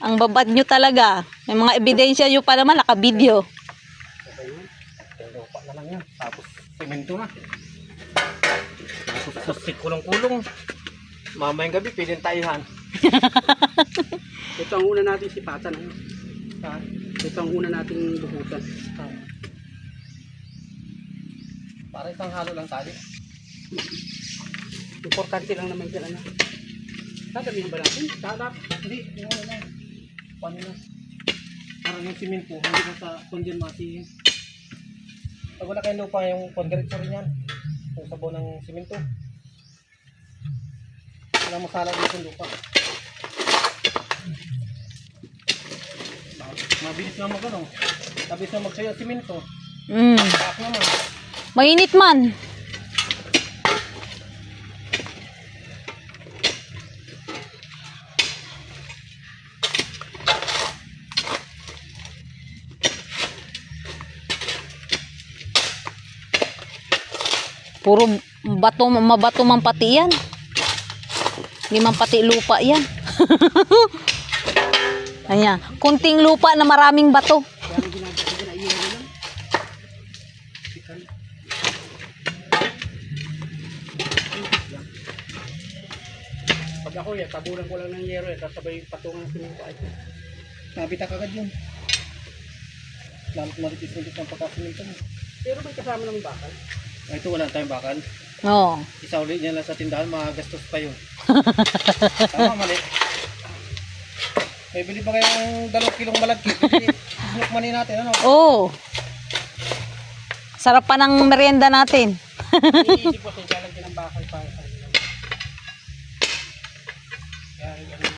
Ang babad nyo talaga. May mga ebidensya nyo pa naman. Yung lupa na lang yan. Tapos semento na. Susik kulong-kulong. Mamayang gabi, pwedeng tayuhan. Ito ang una natin sipatan. Ano? Ha? Ito ang una nating bukutan. Para isang halo lang tayo. Importante lang naman dyan. Ano? Sasabihin ba natin? Dadap. Hindi, yung na? Parang yung simento, hindi na sa kondirmasi. Pag wala kayong lupa, yung kondiretso rin yan. Yung sabaw ng simento. Wala masala dito yung lupa. Mabilis na mag ano. Mabilis na magsayo ang simento. Mm. Paak naman. Mainit man. Puro bato, mabato man pati yan. Hindi man pati lupa yan. Ayan. Kunting lupa na maraming bato. Pag ako yan, tabunan ko lang ng yero eh, tapos sabay patungan ng sininto ay. Nabita kagad yun. Lamit maripis-ripis ng pagkasimento mo. Pero may kasama naman bakal. Ah, Ito wala tayong bakal. Oo. Isauli niya lang sa tindahan, magagastos pa yun. Tama, mali. May bili ba kayong dalawang kilong malagkit? Sinukmanin natin, ano? Oo. Sarap pa ng merienda natin. Iniisip ko, lang din ang bakal para sa